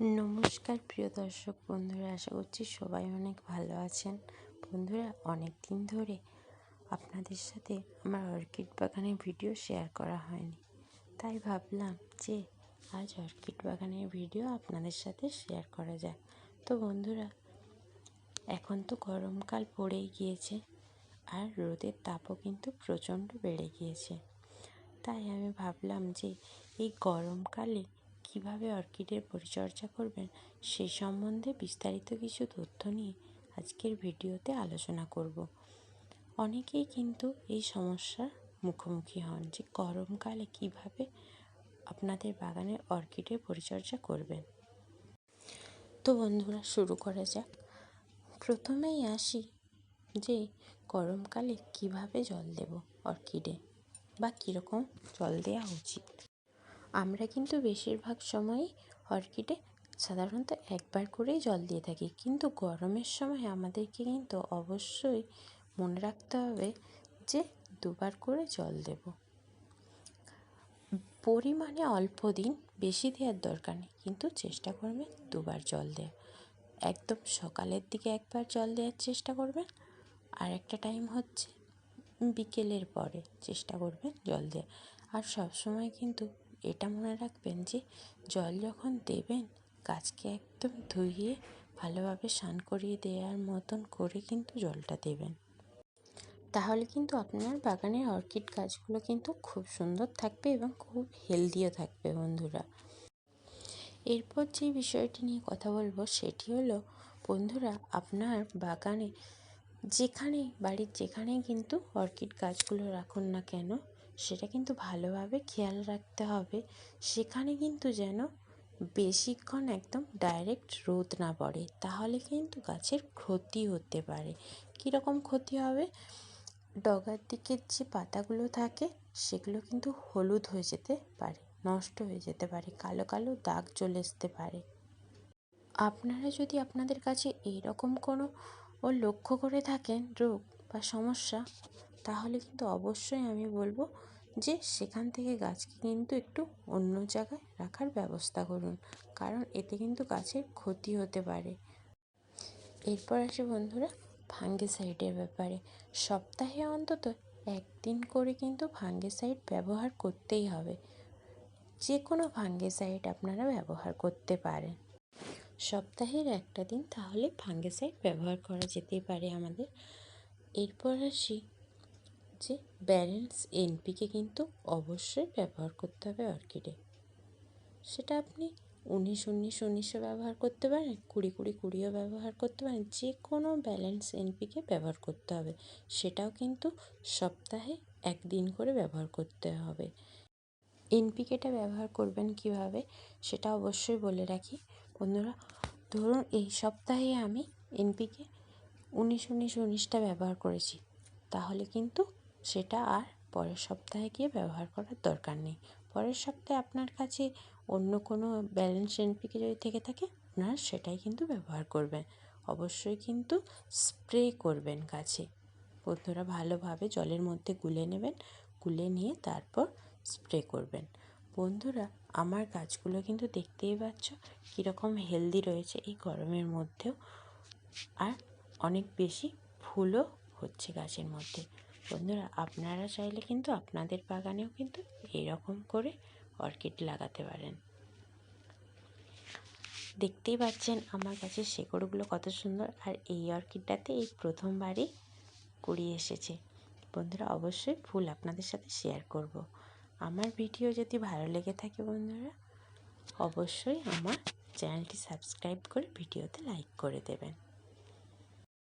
নমস্কার প্রিয় দর্শক বন্ধুরা, আশা করছি সবাই অনেক ভালো আছেন। বন্ধুরা অনেক দিন ধরে আপনাদের সাথে আমার অর্কিড বাগানের ভিডিও শেয়ার করা হয়নি। তাই ভাবলাম যে আজ অর্কিড বাগানের ভিডিও আপনাদের সাথে শেয়ার করা যায় তো বন্ধুরা, এখন তো গরমকাল পড়েই গিয়েছে আর রোদের তাপও কিন্তু প্রচণ্ড বেড়ে গিয়েছে। তাই আমি ভাবলাম যে এই গরমকালে কীভাবে অর্কিডের পরিচর্যা করবেন সে সম্বন্ধে বিস্তারিত কিছু তথ্য নিয়ে আজকের ভিডিওতে আলোচনা করব। অনেকেই কিন্তু এই সমস্যার মুখোমুখি হন যে গরমকালে কীভাবে আপনাদের বাগানে অর্কিডের পরিচর্যা করবেন। তো বন্ধুরা, শুরু করা যাক। প্রথমেই আসি যে গরমকালে কীভাবে জল দেব অর্কিডে বা কীরকম জল দেওয়া উচিত। আমরা কিন্তু বেশিরভাগ সময়ই অর্কিডে সাধারণত একবার করেই জল দিয়ে থাকি। কিন্তু গরমের সময় আমাদেরকে কিন্তু অবশ্যই মনে রাখতে হবে যে দুবার করে জল দেব। পরিমাণে অল্প দিন বেশি দেওয়ার দরকার নেই, কিন্তু চেষ্টা করবেন দুবার জল দেওয়া একদম সকালের দিকে একবার জল দেওয়ার চেষ্টা করবেন। আর একটা টাইম হচ্ছে বিকেলের পরে চেষ্টা করবেন জল দেওয়া আর সবসময় কিন্তু এটা মনে রাখবেন যে জল যখন দেবেন, গাছকে একদম ধুইয়ে ভালোভাবে স্নান করিয়ে দেওয়ার মতন করে কিন্তু জলটা দেবেন। তাহলে কিন্তু আপনার বাগানের অর্কিড গাছগুলো কিন্তু খুব সুন্দর থাকবে এবং খুব হেলদিও থাকবে বন্ধুরা। এরপর যে বিষয়টি নিয়ে কথা বলব সেটি হলো, বন্ধুরা আপনার বাগানে যেখানে, বাড়ির যেখানেই কিন্তু অর্কিড গাছগুলো রাখুন না কেন সেটা কিন্তু ভালোভাবে খেয়াল রাখতে হবে। সেখানে কিন্তু যেন বেশিক্ষণ একদম ডাইরেক্ট রোদ না পড়ে, তাহলে কিন্তু গাছের ক্ষতি হতে পারে। কীরকম ক্ষতি হবে? ডগার দিকের যে পাতাগুলো থাকে, সেগুলো কিন্তু হলুদ হয়ে যেতে পারে, নষ্ট হয়ে যেতে পারে, কালো কালো দাগ চলে আসতে পারে। আপনারা যদি আপনাদের কাছে এইরকম কোনো ও লক্ষ্য করে থাকেন, রোগ বা সমস্যা তাহলে কিন্তু অবশ্যই আমি বলব যে সেখান থেকে গাছকে কিন্তু একটু অন্য জায়গায় রাখার ব্যবস্থা করুন। কারণ এতে কিন্তু গাছের ক্ষতি হতে পারে। এরপর আসে বন্ধুরা ফাঙ্গিসাইডের ব্যাপারে। সপ্তাহে অন্তত একদিন করে কিন্তু ফাঙ্গিসাইড ব্যবহার করতেই হবে। যে কোনো ফাঙ্গিসাইড আপনারা ব্যবহার করতে পারেন। সপ্তাহের একটা দিন তাহলে ফাঙ্গিসাইড ব্যবহার করা যেতেই পারে আমাদের। এরপর আসি যে ব্যালেন্স এনপিকে কিন্তু অবশ্যই ব্যবহার করতে হবে অর্কিডে। সেটা আপনি উনিশ উনিশ উনিশও ব্যবহার করতে পারেন, কুড়ি কুড়ি, কুড়িও ব্যবহার করতে পারেন যে কোনো ব্যালেন্স এনপিকে ব্যবহার করতে হবে। সেটাও কিন্তু সপ্তাহে একদিন করে ব্যবহার করতে হবে। এনপিকেটা ব্যবহার করবেন কীভাবে সেটা অবশ্যই বলে রাখি। বন্ধুরা, ধরুন এই সপ্তাহে আমি এনপিকে উনিশ উনিশ উনিশটা ব্যবহার করেছি, তাহলে কিন্তু সেটা আর পরের সপ্তাহে গিয়ে ব্যবহার করার দরকার নেই। পরের সপ্তাহে আপনার কাছে অন্য কোনো ব্যালেন্স এনপিকে যদি থেকে থাকে, আপনারা সেটাই কিন্তু ব্যবহার করবেন। অবশ্যই কিন্তু স্প্রে করবেন গাছে। বন্ধুরা ভালোভাবে জলের মধ্যে গুলে নেবেন, গুলে নিয়ে তারপর স্প্রে করবেন। বন্ধুরা, আমার গাছগুলো কিন্তু দেখতেই পাচ্ছ কীরকম হেলদি রয়েছে এই গরমের মধ্যেও। আর অনেক বেশি ফুলও হচ্ছে গাছের মধ্যে। বন্ধুরা, আপনারা চাইলে কিন্তু আপনাদের বাগানেও কিন্তু এরকম করে অর্কিড লাগাতে পারেন। দেখতেই পাচ্ছেন আমার কাছে শেকড়গুলো কত সুন্দর, আর এই অর্কিডটাতে এই প্রথমবারই কুড়ি এসেছে। বন্ধুরা, অবশ্যই ফুল আপনাদের সাথে শেয়ার করব। আমার ভিডিও যদি ভালো লেগে থাকে বন্ধুরা, অবশ্যই আমার চ্যানেলটি সাবস্ক্রাইব করে ভিডিওতে লাইক করে দেবেন।